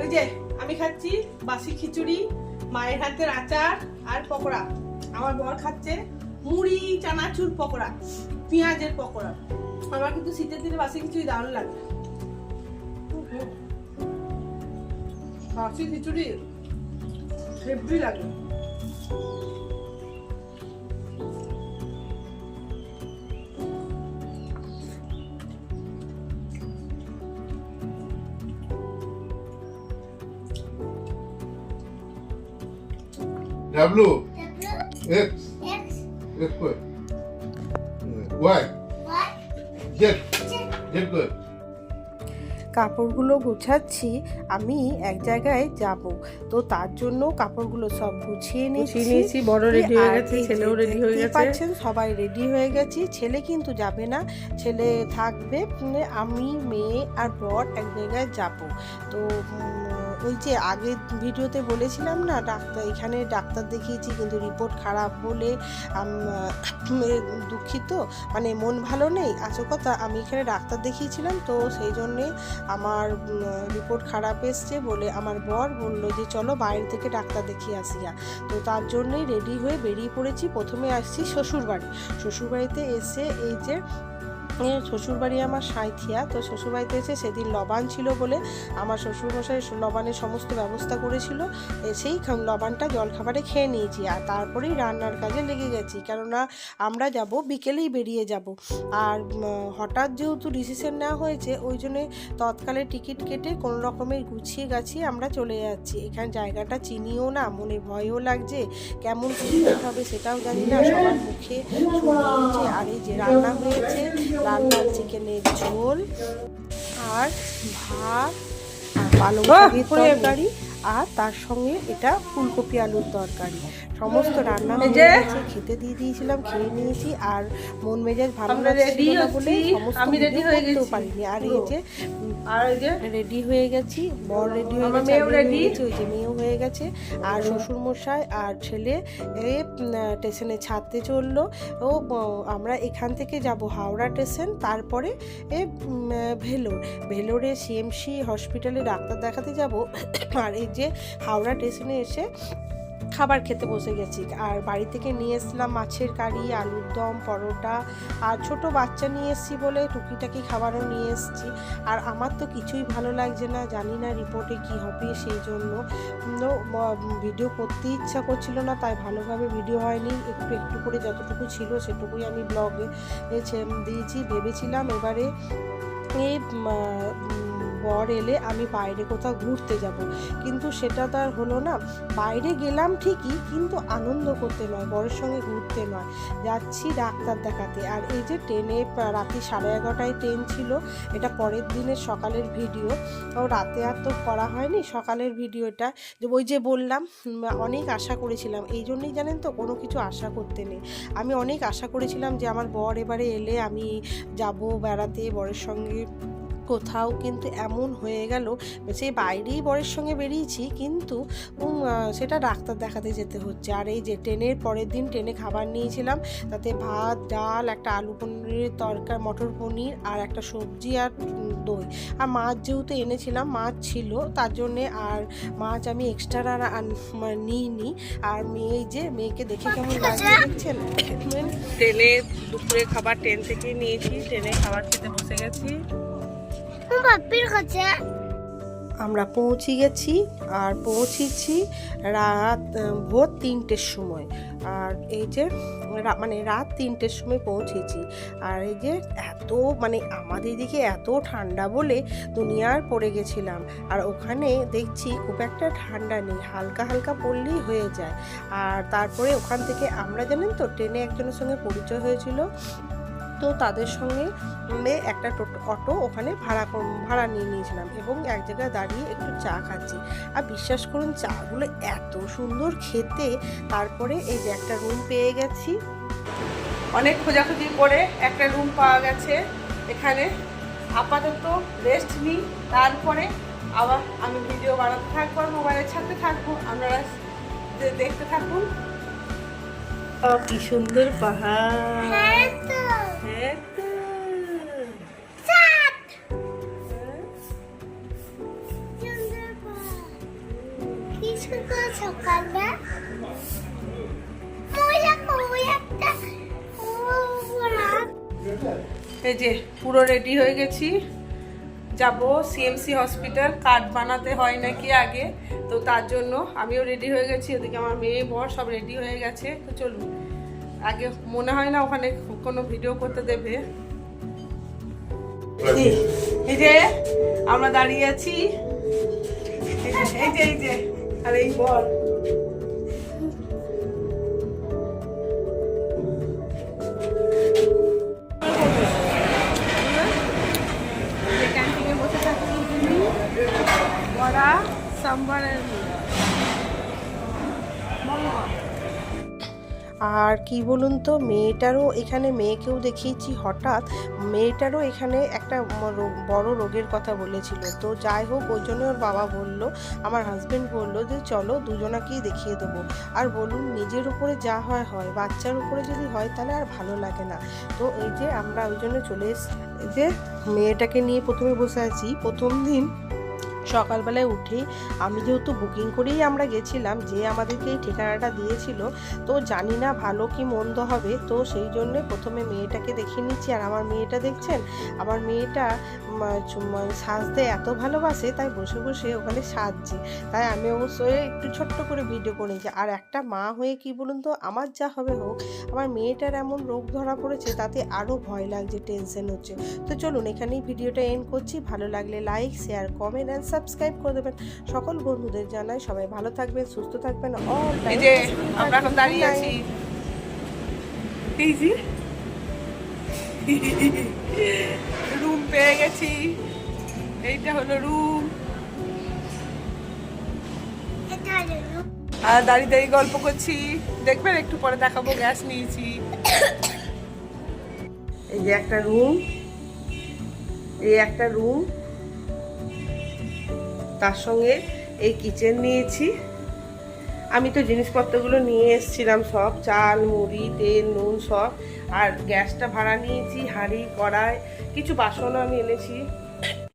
ওই যে, আমি খাচ্ছি বাসি খিচুড়ি, মায়ের হাতের আচার আর পকোড়া। আমার বর খাচ্ছে মুড়ি, চানাচুর পকোড়া, পেঁয়াজের পকোড়া। আমার কিন্তু শীতের দিনে বাসি খিচুড়ি দারুণ লাগে। বাসি খিচুড়ি হেভি লাগে। W, W, X, X, X. Good. Y, Y, Z, Z. Z. Good. কাপড়গুলো গুছাচ্ছি আমি এক জায়গায় যাব। তো তার জন্য কাপড়গুলো সব গুছিয়ে নিয়েছি নিয়েছি, বড় রেডি হয়ে গেছে, ছেলেও ready হয়ে গেছে। পাচ্ছেন সবাই রেডি হয়ে গেছি। ছেলে কিন্তু যাবে না ছেলে থাকবে আমি মেয়ে আর বর এক জায়গায় যাব। তো ওই যে আগের ভিডিওতে বলেছিলাম না, ডাক্তার এখানে ডাক্তার দেখিয়েছি কিন্তু রিপোর্ট খারাপ বলে দুঃখিত। মানে মন ভালো নেই আসল কথা আমি এখানে ডাক্তার দেখিয়েছিলাম তো সেই জন্যে আমার রিপোর্ট খারাপ এসছে বলে আমার বর বলল যে চলো বাইরে থেকে ডাক্তার দেখিয়ে আসিয়া তো তার জন্যই রেডি হয়ে বেরিয়ে পড়েছি, প্রথমে আসছি শ্বশুরবাড়ি। শ্বশুরবাড়িতে এসে এই যে শ্বশুরবাড়ি আমার সাঁইথিয়া, তো শ্বশুরবাড়িতে এসে সেদিন লবান ছিল বলে আমার শ্বশুরমশাই লবানের সমস্ত ব্যবস্থা করেছিল। সেই লবানটা জলখাবারে খেয়ে নিয়েছি আর তারপরেই রান্নার কাজে লেগে গেছি। কেননা আমরা যাব, বিকেলেই বেরিয়ে যাব। আর হঠাৎ যেহেতু ডিসিশন নেওয়া হয়েছে, ওই জন্যে তৎকালে টিকিট কেটে কোনো রকমের গুছিয়ে গাছিয়ে আমরা চলে যাচ্ছি। এখানে জায়গাটা চিনিও না, মনে ভয়ও লাগছে, কেমন হবে সেটাও জানি না। সবার মুখে আর এই যে রান্না হয়েছে রান্নার চিকেনের ঝোল আর ভাত আর পালং তরকারি আর তার সঙ্গে এটা ফুলকপি আলুর তরকারি। সমস্ত রান্না খেতে দিয়ে দিয়েছিলাম খেয়ে নিয়েছি আর মন মেজাজ ভালো লাগছে লাগছিল না বলে সমস্ত। পারিনি। আর এই যে আর যে রেডি হয়ে গেছি বর রেডি হয়ে গেছে মেয়েও ওই যে মেয়েও হয়ে গেছে আর শ্বশুর মশাই আর ছেলে এ স্টেশনে ছাড়তে চলল। ও আমরা এখান থেকে যাব হাওড়া স্টেশন তারপরে এ ভেলোর। ভেলোরে সিএমসি হসপিটালে ডাক্তার দেখাতে যাব। আর এই যে হাওড়া স্টেশনে এসে খাবার খেতে বসে গেছি। আর বাড়ি থেকে নিয়ে এসলাম মাছের কারি আলুর দম পরোটা আর ছোট বাচ্চা নিয়ে এসেছি বলে টুকিটাকি খাবারও নিয়ে এসেছি। আর আমার তো কিছুই ভালো লাগছে না জানি না রিপোর্টে কি হবে সেই জন্য। ভিডিও করতে ইচ্ছা করছিল না তাই ভালোভাবে ভিডিও হয়নি। একটু একটু করে যতটুকু ছিল সেটুকুই আমি ব্লগে দিয়েছি ভেবেছিলাম এবারে এ উম, উম, বর এলে আমি বাইরে কোথাও ঘুরতে যাব। কিন্তু সেটা তো আর হলো না। বাইরে গেলাম ঠিকই, কিন্তু আনন্দ করতে নয়, বরের সঙ্গে ঘুরতে নয়। যাচ্ছি ডাক্তার দেখাতে। আর এই যে ট্রেনে রাত্রি সাড়ে এগারোটায় ট্রেন ছিল, এটা পরের দিনের সকালের ভিডিও। রাতে আর তো করা হয়নি, সকালের ভিডিওটা যে ওই যে বললাম, অনেক আশা করেছিলাম। এই জন্যই জানেন তো, কোনো কিছু আশা করতে নেই। আমি অনেক আশা করেছিলাম যে আমার বর এবারে এলে আমি যাব বেড়াতে, বরের সঙ্গে কোথাও কিন্তু এমন হয়ে গেল সেই বাইরেই বরের সঙ্গে বেরিয়েছি কিন্তু সেটা ডাক্তার দেখাতে যেতে হচ্ছে। আর এই যে ট্রেনের পরের দিন ট্রেনে খাবার নিয়েছিলাম তাতে ভাত ডাল একটা আলু পনিরের তরকার মটর পনির আর একটা সবজি আর দই। আর মাছ যেহেতু এনেছিলাম মাছ ছিল তার জন্যে আর মাছ আমি এক্সট্রা আর মানে নিইনি। আর মেয়ে এই যে মেয়েকে দেখে কেমন লাগছে দেখছেন? ট্রেনে দুপুরে খাবার ট্রেন থেকে নিয়েছি ট্রেনে খাবার খেতে বসে গেছি। আমরা পৌঁছে গেছি আর পৌঁছেছি রাত ভোর তিনটের সময়। আর এই যে মানে রাত তিনটের সময় পৌঁছেছি। আর এই যে এত মানে আমাদের দিকে এত ঠান্ডা বলে দুনিয়ার পড়ে গেছিলাম। আর ওখানে দেখছি খুব একটা ঠান্ডা নেই, হালকা হালকা পড়লেই হয়ে যায়। আর তারপরে ওখান থেকে আমরা, জানেন তো, ট্রেনে একজনের সঙ্গে পরিচয় হয়েছিল। তো তাদের সঙ্গে একটা টোটো, অটো ওখানে ভাড়া ভাড়া নিয়ে নিয়েছিলাম এবং এক জায়গায় দাঁড়িয়ে একটু চা খাচ্ছি। আর বিশ্বাস করুন, চাগুলো এত সুন্দর খেতে। তারপরে এই যে একটা রুম পেয়ে গেছি। অনেক খোঁজাখুঁজি করে একটা রুম পাওয়া গেছে এখানে। আপাতত রেস্ট নিই, তারপরে আবার আমি ভিডিও বানাতে থাকব আর মোবাইলে ছাড়তে থাকব। আপনারা দেখতে থাকুন। ও, কি সুন্দর পাহাড়। হ্যাঁ তো। হ্যাঁ তো। এই যে পুরো রেডি হয়ে গেছি। যাব সিএমসি হসপিটাল কার্ড বানাতে হয় নাকি আগে? তো তার জন্য আমিও রেডি হয়ে গেছি ওদিকে আমার মেয়ে, বর সব রেডি হয়ে গেছে। তো চলুন, আগে মনে হয় না ওখানে কোনো ভিডিও করতে দেবে। এই- যে, আমরা দাঁড়িয়ে আছি। এই যে এই যে, আর এই বর। আর কি বলুন তো, মেয়েটারও এখানে, মেয়েকেও দেখিয়েছি হঠাৎ। মেয়েটারও এখানে একটা বড় রোগের কথা বলেছিল। তো যাই হোক, ওই জন্য ওর বাবা বলল, আমার হাজব্যান্ড বলল যে, চলো দুজনাকেই দেখিয়ে দেবো। আর বলুন, নিজের উপরে যা হয় হয়। বাচ্চার উপরে যদি হয়, তাহলে আর ভালো লাগে না। তো এই যে আমরা ওই জন্য চলে এসেছি যে, মেয়েটাকে নিয়ে প্রথমে বসে আছি। প্রথম দিন সকালবেলায় উঠেই আমি যেহেতু বুকিং করেই আমরা গেছিলাম, যে আমাদেরকে এই ঠিকানাটা দিয়েছিল, তো জানি না ভালো কি মন্দ হবে, তো সেই জন্য প্রথমে মেয়েটাকে দেখে নিচ্ছি। আর আমার মেয়েটা দেখছেন? আমার মেয়েটা সাজতে এত ভালোবাসে, তাই বসে বসে ওখানে সাজছে। তাই আমি অবশ্যই একটু ছোট্ট করে ভিডিও করে নিয়েছি আর একটা মা হয়ে কি বলুন তো, আমার যা হবে হোক, আমার মেয়েটার এমন রোগ ধরা পড়েছে, তাতে আরও ভয় লাগছে টেনশন হচ্ছে। তো চলুন এখানেই ভিডিওটা এন্ড করছি। ভালো লাগলে like share comment and subscribe করে দেবেন। সকল বন্ধুদের জানাই সবাই ভালো থাকবেন সুস্থ থাকবেন। অল এই যে আমরা এখন দাঁড়িয়ে আছি। এই যে রুম পেয়ে গেছি। এইটা হলো রুম। আর দাঁড়িয়ে দাঁড়িয়ে গল্প করছি। দেখবেন একটু পরে দেখাবো গ্যাস নিয়েছি। এই যে একটা রুম। এই একটা রুম। তার সঙ্গে এই কিচেন নিয়েছি। আমি তো জিনিসপত্রগুলো নিয়ে এসেছিলাম, সব চাল, মুড়ি, তেল, নুন সব। আর গ্যাসটা ভাড়া নিয়েছি, হাঁড়ি, কড়াই, কিছু বাসনও আমি এনেছি।